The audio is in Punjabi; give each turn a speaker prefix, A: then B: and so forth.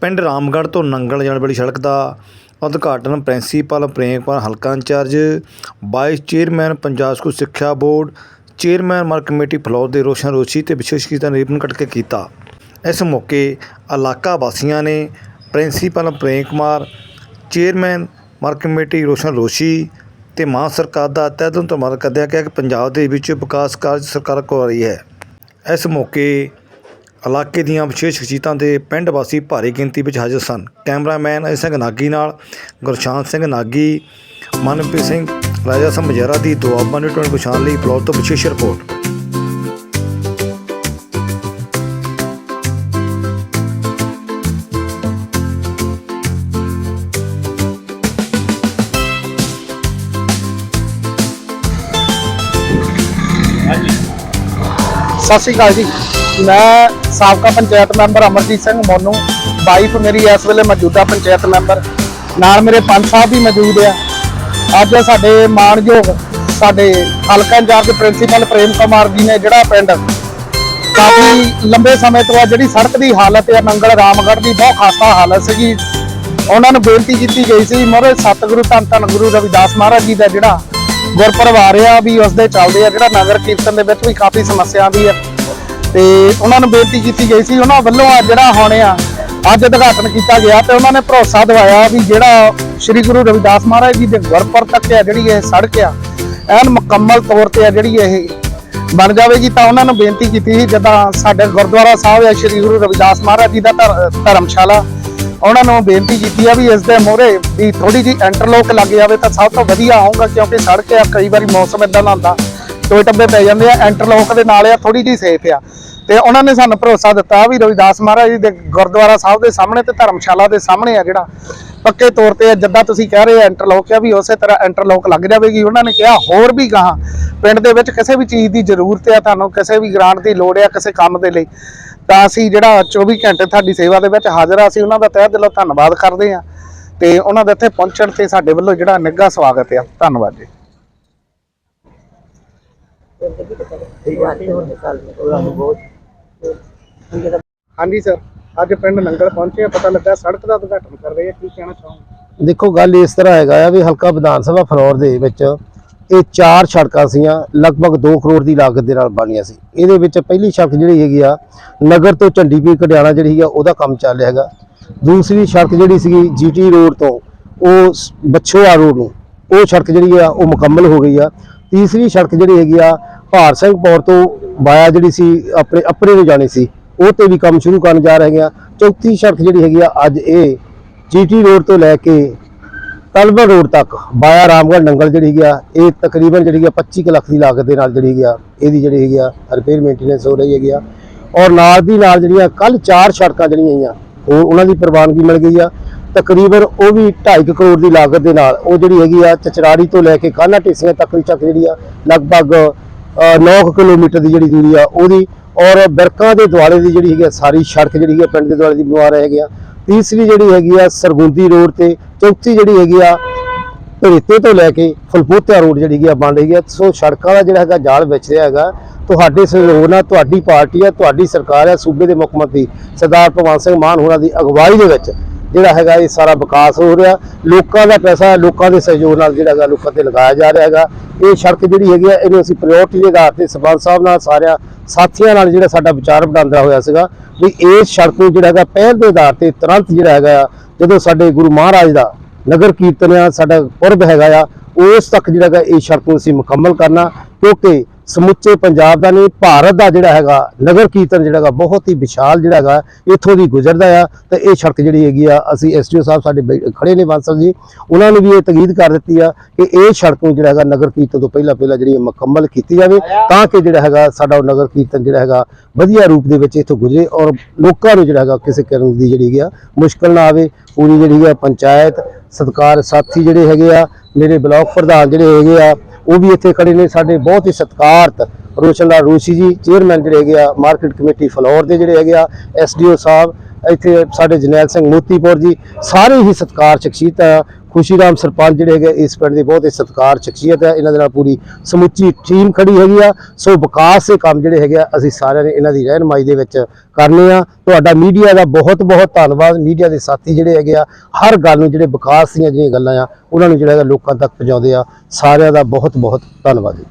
A: ਪਿੰਡ ਰਾਮਗੜ੍ਹ ਤੋਂ ਨੰਗਲ ਜਾਣ ਵਾਲੀ ਸੜਕ ਦਾ ਉਦਘਾਟਨ ਪ੍ਰਿੰਸੀਪਲ ਪ੍ਰੇਮ ਕੁਮਾਰ ਹਲਕਾ in charge, vice chairman Punjab school ਸਿੱਖਿਆ board, chairman market committee Phillaur ਦੇ ਰੋਸ਼ਨ ਰੋਸ਼ੀ ਤੇ ਵਿਸ਼ੇਸ਼ ਕੀਤਾ ਰਿਬਨ ਕੱਟ ਕੇ ਕੀਤਾ। ਇਸ ਮੌਕੇ ਇਲਾਕਾ ਵਾਸੀਆਂ ਨੇ principal Prem Kumar chairman market committee Roshan Roshi ਤੇ ਮਾਂ ਸਰਕਾਰ ਦਾ ਤਹਿ ਦਿਲੋਂ ਧੰਨਵਾਦ ਕਰਦਿਆਂ ਕਿਹਾ ਕਿ ਪੰਜਾਬ ਦੇ ਵਿੱਚ ਵਿਕਾਸ ਕਾਰਜ ਸਰਕਾਰ ਕਰ ਰਹੀ ਹੈ। ਇਸ ਮੌਕੇ ਇਲਾਕੇ ਦੀਆਂ ਵਿਸ਼ੇਸ਼ ਖਿਚੀਤਾਂ ਦੇ ਪਿੰਡ ਵਾਸੀ ਭਾਰੀ ਗਿਣਤੀ ਵਿੱਚ ਹਾਜ਼ਰ ਸਨ। ਕੈਮਰਾਮੈਨ ਅਜੇ ਸਿੰਘ ਨਾਗੀ ਨਾਲ ਗੁਰਸ਼ਾਂਤ ਸਿੰਘ ਨਾਗੀ, ਮਨਪ੍ਰੀਤ ਸਿੰਘ, ਰਾਜਾ ਸਿੰਘ ਮਜਰਾ ਦੀ ਦੁਆਬਾ ਨੇ ਟੋਨ ਪਛਾਣ ਲਈ ਬਲੌਗ ਤੋਂ ਵਿਸ਼ੇਸ਼ ਰਿਪੋਰਟ।
B: ਸਤਿ ਸ਼੍ਰੀ ਅਕਾਲ ਜੀ। ਮੈਂ ਸਾਬਕਾ ਪੰਚਾਇਤ ਮੈਂਬਰ ਅਮਰਜੀਤ ਸਿੰਘ ਮੋਨੂ ਵਾਈਫ ਮੇਰੀ ਇਸ ਵੇਲੇ ਮੌਜੂਦਾ ਪੰਚਾਇਤ ਮੈਂਬਰ। ਨਾਲ ਮੇਰੇ ਪੰਜ ਸਾਹਿਬ ਵੀ ਮੌਜੂਦ ਆ। ਅੱਜ ਸਾਡੇ ਮਾਣਯੋਗ ਸਾਡੇ ਹਲਕਾ ਇੰਚਾਰਜ ਪ੍ਰਿੰਸੀਪਲ ਪ੍ਰੇਮ ਕੁਮਾਰ ਜੀ ਨੇ ਜਿਹੜਾ ਪਿੰਡ ਕਾਫੀ ਲੰਬੇ ਸਮੇਂ ਤੋਂ ਆ, ਜਿਹੜੀ ਸੜਕ ਦੀ ਹਾਲਤ ਹੈ ਮੰਗਲ ਰਾਮਗੜ੍ਹ ਦੀ ਬਹੁਤ ਖਾਸਾ ਹਾਲਤ ਸੀਗੀ। ਉਹਨਾਂ ਨੂੰ ਬੇਨਤੀ ਕੀਤੀ ਗਈ ਸੀ ਮੋਰੇ ਸਤਿਗੁਰੂ ਧੰਨ ਧੰਨ ਗੁਰੂ ਰਵਿਦਾਸ ਮਹਾਰਾਜ ਜੀ ਦਾ ਜਿਹੜਾ ਗੁਰਪੁਰਬ ਆ ਰਿਹਾ ਵੀ ਉਸ ਦੇ ਚੱਲਦੇ ਆ, ਜਿਹੜਾ ਨਗਰ ਕੀਰਤਨ ਦੇ ਵਿੱਚ ਵੀ ਕਾਫੀ ਸਮੱਸਿਆ ਆਉਂਦੀ ਹੈ ਤੇ ਉਹਨਾਂ ਨੂੰ ਬੇਨਤੀ ਕੀਤੀ ਗਈ ਸੀ, ਉਹਨਾਂ ਵੱਲੋਂ ਆ ਜਿਹੜਾ ਹੁਣ ਆ, ਅੱਜ ਉਦਘਾਟਨ ਕੀਤਾ ਗਿਆ ਤੇ ਉਹਨਾਂ ਨੇ ਭਰੋਸਾ ਦਿਵਾਇਆ ਵੀ ਜਿਹੜਾ ਸ੍ਰੀ ਗੁਰੂ ਰਵਿਦਾਸ ਮਹਾਰਾਜ ਜੀ ਦੇ ਗੁਰਪੁਰ ਤੱਕ ਆ ਜਿਹੜੀ ਇਹ ਸੜਕ ਆ, ਐਨ ਮੁਕੰਮਲ ਤੌਰ ਤੇ ਆ ਜਿਹੜੀ ਇਹ ਬਣ ਜਾਵੇਗੀ ਤਾਂ ਉਹਨਾਂ ਨੂੰ ਬੇਨਤੀ ਕੀਤੀ ਸੀ, ਜਦੋਂ ਸਾਡੇ ਗੁਰਦੁਆਰਾ ਸਾਹਿਬ ਹੈ ਸ੍ਰੀ ਗੁਰੂ ਰਵਿਦਾਸ ਮਹਾਰਾਜ ਜੀ ਦਾ ਧਰ- ਧਰਮਸ਼ਾਲਾ ਉਹਨਾਂ ਨੂੰ ਬੇਨਤੀ ਕੀਤੀ ਆ ਵੀ ਇਸ ਦੇ ਮੋਹਰੇ ਵੀ ਥੋੜੀ ਜੀ ਇੰਟਰਲੋਕ ਲੱਗ ਜਾਵੇ ਤਾਂ ਸਭ ਤੋਂ ਵਧੀਆ ਆਊਗਾ ਕਿਉਂਕਿ ਸੜਕ ਆ, ਕਈ ਵਾਰੀ ਮੌਸਮ ਇਦਾਂ ਦਾ ਹੁੰਦਾ ਟੋਏ ਟੱਬੇ ਪੈ ਜਾਂਦੇ ਆ ਇੰਟਰਲੋਕ ਦੇ ਨਾਲ ਆ ਥੋੜੀ ਜੀ ਸੇਫ ਆ। ਤੇ ਉਹਨਾਂ ਨੇ ਸਾਨੂੰ ਭਰੋਸਾ ਦਿੱਤਾ ਵੀ ਰਵਿਦਾਸ ਮਹਾਰਾਜ ਜੀ ਦੇ ਗੁਰਦੁਆਰਾ ਸਾਹਿਬ ਦੇ ਸਾਹਮਣੇ ਤੇ ਧਰਮਸ਼ਾਲਾ ਦੇ ਸਾਹਮਣੇ ਆ ਜਿਹੜਾ, ਪੱਕੇ ਤੌਰ ਤੇ ਜਿੱਦਾਂ ਤੁਸੀਂ ਕਹਿ ਰਹੇ ਆ ਇੰਟਰਲੋਕ ਆ ਵੀ ਉਸੇ ਤਰ੍ਹਾਂ ਇੰਟਰਲੋਕ ਲੱਗ ਜਾਵੇਗੀ। ਉਹਨਾਂ ਨੇ ਕਿਹਾ, ਹੋਰ ਵੀ ਗਾਹਾਂ, ਪਿੰਡ ਦੇ ਵਿੱਚ ਕਿਸੇ ਵੀ ਚੀਜ਼ ਦੀ ਜ਼ਰੂਰਤ ਆ, ਤੁਹਾਨੂੰ ਕਿਸੇ ਵੀ ਗ੍ਰਾਂਟ ਦੀ ਲੋੜ ਆ, ਕਿਸੇ ਕੰਮ ਦੇ ਲਈ। ਤਾਂ ਅਸੀਂ ਜਿਹੜਾ 24 ਘੰਟੇ ਤੁਹਾਡੀ ਸੇਵਾ ਦੇ ਵਿੱਚ ਹਾਜ਼ਰ ਆ ਅਸੀਂ ਉਹਨਾਂ ਦਾ ਤਹਿ ਦਿਲੋਂ ਧੰਨਵਾਦ ਕਰਦੇ ਆ ਤੇ ਉਹਨਾਂ ਦੇ ਇੱਥੇ ਪਹੁੰਚਣ ਤੇ ਸਾਡੇ ਵੱਲੋਂ ਜਿਹੜਾ ਨਿੱਘਾ ਸਵਾਗਤ ਆ ਧੰਨਵਾਦ ਜੀ। ਹਾਂਜੀ ਸਰ, ਅੱਜ ਪਿੰਡ ਨੰਗਲ ਪਹੁੰਚੇ ਆ ਪਤਾ ਲੱਗਾ ਸੜਕ ਦਾ ਉਦਘਾਟਨ ਕਰ ਰਹੇ ਆ ਕੀ ਕਹਿਣਾ ਚਾਹੋਗੇ?
C: ਦੇਖੋ, ਗੱਲ ਇਸ ਤਰ੍ਹਾਂ ਹੈਗਾ ਆ ਵੀ ਹਲਕਾ ਵਿਧਾਨ ਸਭਾ ਫਲੋਰ ਦੇ ਵਿੱਚ ਇਹ ਚਾਰ ਸੜਕਾਂ ਸੀਆਂ, ਲਗਭਗ 2 ਕਰੋੜ ਦੀ ਲਾਗਤ ਦੇ ਨਾਲ ਬਣੀਆਂ ਸੀ। ਇਹਦੇ ਵਿੱਚ ਪਹਿਲੀ ਸੜਕ ਜਿਹੜੀ ਹੈਗੀ ਆ, ਨਗਰ ਤੋਂ ਝੰਡੀਪੀਰ ਕਢਿਆਣਾ ਜਿਹੜੀ ਹੈਗੀ ਆ, ਉਹਦਾ ਕੰਮ ਚੱਲ ਰਿਹਾ ਹੈਗਾ। ਦੂਸਰੀ ਸੜਕ ਜਿਹੜੀ ਸੀਗੀ ਜੀਟੀ ਰੋਡ ਤੋਂ, ਉਹ ਸ- ਬਛੋਆ ਰੋਡ ਨੂੰ, ਉਹ ਸੜਕ ਜਿਹੜੀ ਆ, ਉਹ ਮੁਕੰਮਲ ਹੋ ਗਈ ਆ। ਤੀਸਰੀ ਸੜਕ ਜਿਹੜੀ ਹੈਗੀ ਆ, ਭਾਰ ਸਿੰਘ ਪੌਰ ਤੋਂ ਵਾਇਆ ਜਿਹੜੀ ਸੀ, ਆਪਣੇ ਅਪਰੇ ਨੂੰ ਜਾਣੀ ਸੀ, ਉਹ ਤੇ ਵੀ ਕੰਮ ਸ਼ੁਰੂ ਕਰਨ ਜਾ ਰਹੇ ਆ। ਚੌਥੀ ਸੜਕ ਜਿਹੜੀ ਹੈਗੀ ਆ, ਅੱਜ ਇਹ ਜੀਟੀ ਰੋਡ ਤੋਂ ਲੈ ਕੇ ਤਲਬਰ ਰੋਡ ਤੱਕ ਬਾਇਆ ਰਾਮਗੜ੍ਹ ਨੰਗਲ ਜਿਹੜੀ ਹੈਗੀ ਆ, ਇਹ ਤਕਰੀਬਨ ਜਿਹੜੀ ਹੈਗੀ ਆ 25 ਕੁ ਲੱਖ ਦੀ ਲਾਗਤ ਦੇ ਨਾਲ ਜਿਹੜੀ ਹੈਗੀ ਆ, ਇਹਦੀ ਜਿਹੜੀ ਹੈਗੀ ਆ ਰਿਪੇਅਰ ਮੇਨਟੇਨੈਂਸ ਹੋ ਰਹੀ ਹੈਗੀ ਆ। ਔਰ ਨਾਲ ਦੀ ਨਾਲ ਜਿਹੜੀਆਂ ਕੱਲ ਚਾਰ ਸੜਕਾਂ ਜਿਹੜੀਆਂ ਹੈਗੀਆਂ ਉਹ ਉਹਨਾਂ ਦੀ ਪ੍ਰਵਾਨਗੀ ਮਿਲ ਗਈ ਆ। ਤਕਰੀਬਨ ਉਹ ਵੀ 2.5 ਕਰੋੜ ਦੀ ਲਾਗਤ ਦੇ ਨਾਲ ਉਹ ਜਿਹੜੀ ਹੈਗੀ ਆ, ਚਚਰਾੜੀ ਤੋਂ ਲੈ ਕੇ ਕਾਨਾ ਟੇਸੀਆਂ ਤੱਕ ਦੀ ਚੱਕ ਜਿਹੜੀ ਆ, ਲਗਭਗ 9 ਕਿਲੋਮੀਟਰ ਦੀ ਜਿਹੜੀ ਦੂਰੀ ਆ, ਉਹਦੀ ਔਰ ਬਿਰਕਾਂ ਦੇ ਦੁਆਲੇ ਦੀ ਜਿਹੜੀ ਹੈਗੀ ਆ, ਸਾਰੀ ਸੜਕ ਜਿਹੜੀ ਹੈਗੀ ਆ, ਪਿੰਡ ਦੇ ਦੁਆਲੇ ਦੀ ਬਣਵਾ ਰਹੇ ਹੈਗੇ ਆ। ਤੀਸਰੀ ਜਿਹੜੀ ਹੈਗੀ ਆ, ਸਰਗੁੰਦੀ ਰੋਡ ਤੇ ਚੌਥੀ ਜਿਹੜੀ ਹੈਗੀ ਆ ਭਰੀਤੇ ਤੋਂ ਲੈ ਕੇ ਫਲਪੂਤਿਆ ਰੋਡ ਜਿਹੜੀ ਹੈਗੀ ਆ ਬਣ ਰਹੀ ਹੈ। ਸੋ ਸੜਕਾਂ ਦਾ ਜਿਹੜਾ ਹੈਗਾ ਜਾਲ ਵਿਚ ਰਿਹਾ ਹੈਗਾ। ਤੁਹਾਡੇ ਸਹਿਯੋਗ ਨਾਲ ਤੁਹਾਡੀ ਪਾਰਟੀ ਆ ਤੁਹਾਡੀ ਸਰਕਾਰ ਆ ਸੂਬੇ ਦੇ ਮੁੱਖ ਮੰਤਰੀ ਸਰਦਾਰ ਭਗਵੰਤ ਸਿੰਘ ਮਾਨ ਹੋਰਾਂ ਦੀ ਅਗਵਾਈ ਦੇ ਵਿੱਚ ਜਿਹੜਾ ਹੈਗਾ ਇਹ ਸਾਰਾ ਵਿਕਾਸ ਹੋ ਰਿਹਾ। ਲੋਕਾਂ ਦਾ ਪੈਸਾ ਲੋਕਾਂ ਦੇ ਸਹਿਯੋਗ ਨਾਲ ਜਿਹੜਾ ਹੈਗਾ ਲੋਕਾਂ ਤੇ ਲਗਾਇਆ ਜਾ ਰਿਹਾ ਹੈਗਾ। ਇਹ ਸੜਕ ਜਿਹੜੀ ਹੈਗੀ ਆ ਇਹਨੂੰ ਅਸੀਂ ਪ੍ਰਾਇੋਰਟੀ ਦੇ ਆਧਾਰ ਤੇ ਸਰਪੰਚ ਸਾਹਿਬ ਨਾਲ ਸਾਰਿਆਂ ਸਾਥੀਆਂ ਨਾਲ ਜਿਹੜਾ ਸਾਡਾ ਵਿਚਾਰ ਵਟਾਂਦਰਾ ਹੋਇਆ ਸੀਗਾ ਵੀ ਇਸ ਸੜਕ ਨੂੰ ਜਿਹੜਾ ਹੈਗਾ ਪਹਿਲ ਦੇ ਆਧਾਰ ਤੇ ਤੁਰੰਤ ਜਿਹੜਾ ਹੈਗਾ ਆ, ਜਦੋਂ ਸਾਡੇ ਗੁਰੂ ਮਹਾਰਾਜ ਦਾ ਨਗਰ ਕੀਰਤਨ ਆ, ਸਾਡਾ ਪੁਰਬ ਹੈਗਾ ਆ, ਉਸ ਤੱਕ ਜਿਹੜਾ ਇਹ ਸ਼ਰਤ ਨੂੰ ਅਸੀਂ ਮੁਕੰਮਲ ਕਰਨਾ, ਕਿਉਂਕਿ ਸਮੁੱਚੇ ਪੰਜਾਬ ਦਾ ਨਹੀਂ, ਭਾਰਤ ਦਾ ਜਿਹੜਾ ਹੈਗਾ, ਨਗਰ ਕੀਰਤਨ ਜਿਹੜਾ ਹੈਗਾ, ਬਹੁਤ ਹੀ ਵਿਸ਼ਾਲ ਜਿਹੜਾ ਹੈਗਾ, ਇੱਥੋਂ ਦੀ ਗੁਜ਼ਰਦਾ ਆ ਤੇ ਇਹ ਸੜਕ ਜਿਹੜੀ ਹੈਗੀ ਆ, ਅਸੀਂ ਐਸਟੀਓ ਸਾਹਿਬ ਸਾਡੇ ਬੈ- ਖੜੇ ਨੇ ਬਾਂਸਲ ਜੀ, ਉਹਨਾਂ ਨੇ ਵੀ ਇਹ ਤਗੀਦ ਕਰ ਦਿੱਤੀ ਆ ਕਿ ਇਹ ਸੜਕ ਨੂੰ ਜਿਹੜਾ ਹੈਗਾ, ਨਗਰ ਕੀਰਤਨ ਤੋਂ ਪਹਿਲਾਂ ਪਹਿਲਾਂ ਜਿਹੜੀ ਮੁਕੰਮਲ ਕੀਤੀ ਜਾਵੇ, ਤਾਂ ਕਿ ਜਿਹੜਾ ਹੈਗਾ, ਸਾਡਾ ਉਹ ਨਗਰ ਕੀਰਤਨ ਜਿਹੜਾ ਹੈਗਾ, ਵਧੀਆ ਰੂਪ ਦੇ ਵਿੱਚ ਇੱਥੋਂ ਗੁਜ਼ਰੇ ਔਰ ਲੋਕਾਂ ਨੂੰ ਜਿਹੜਾ ਹੈਗਾ, ਕਿਸੇ ਕਿਸਮ ਦੀ ਜਿਹੜੀ ਹੈਗੀ ਆ, ਮੁਸ਼ਕਲ ਨਾ ਆਵੇ। ਪੂਰੀ ਜਿਹੜੀ ਹੈ ਪੰਚਾਇਤ, ਸਤਕਾਰ ਸਾਥੀ ਜਿਹੜੇ ਹੈਗੇ ਆ, ਮੇਰੇ ਬਲਾਕ ਪ੍ਰਧਾਨ ਜਿਹੜੇ ਹੈਗੇ ਆ ਉਹ ਵੀ ਇੱਥੇ ਖੜੇ ਨੇ ਸਾਡੇ ਬਹੁਤ ਹੀ ਸਤਿਕਾਰਤ ਰੋਸ਼ਨ ਲਾਲ ਰੂਸੀ ਜੀ ਚੇਅਰਮੈਨ ਜਿਹੜੇ ਹੈਗੇ ਆ ਮਾਰਕੀਟ ਕਮੇਟੀ ਫਲੋਰ ਦੇ ਜਿਹੜੇ ਹੈਗੇ ਆ ਐਸਡੀਓ ਸਾਹਿਬ, ਇੱਥੇ ਸਾਡੇ ਜਨੈਲ ਸਿੰਘ ਮੋਤੀਪੁਰ ਜੀ, ਸਾਰੇ ਹੀ ਸਤਿਕਾਰ ਸ਼ਖਸੀਅਤ ਖੁਸ਼ੀ ਰਾਮ ਸਰਪੰਚ ਜਿਹੜੇ ਹੈਗੇ ਇਸ ਪਿੰਡ ਦੇ ਬਹੁਤ ਹੀ ਸਤਿਕਾਰ, ਸ਼ਖਸੀਅਤ ਹੈ। ਇਹਨਾਂ ਦੇ ਨਾਲ ਪੂਰੀ ਸਮੁੱਚੀ ਟੀਮ ਖੜੀ ਹੈਗੀ ਆ। ਸੋ ਵਿਕਾਸ ਦੇ ਕੰਮ ਜਿਹੜੇ ਹੈਗੇ ਆ, ਅਸੀਂ ਸਾਰਿਆਂ ਨੇ ਇਹਨਾਂ ਦੀ ਰਹਿਨਮਾਈ ਦੇ ਵਿੱਚ ਕਰਨੇ ਆ। ਤੁਹਾਡਾ ਮੀਡੀਆ ਦਾ ਬਹੁਤ ਬਹੁਤ ਧੰਨਵਾਦ। ਮੀਡੀਆ ਦੇ ਸਾਥੀ ਜਿਹੜੇ ਹੈਗੇ ਆ, ਹਰ ਗੱਲ ਨੂੰ ਜਿਹੜੇ ਵਿਕਾਸ ਦੀਆਂ ਜਿਹੜੀਆਂ ਗੱਲਾਂ ਆ, ਉਹਨਾਂ ਨੂੰ ਜਿਹੜਾ ਹੈਗਾ ਲੋਕਾਂ ਤੱਕ ਪਹੁੰਚਾਉਂਦੇ ਆ। ਸਾਰਿਆਂ ਦਾ ਬਹੁਤ ਬਹੁਤ ਧੰਨਵਾਦ ਜੀ।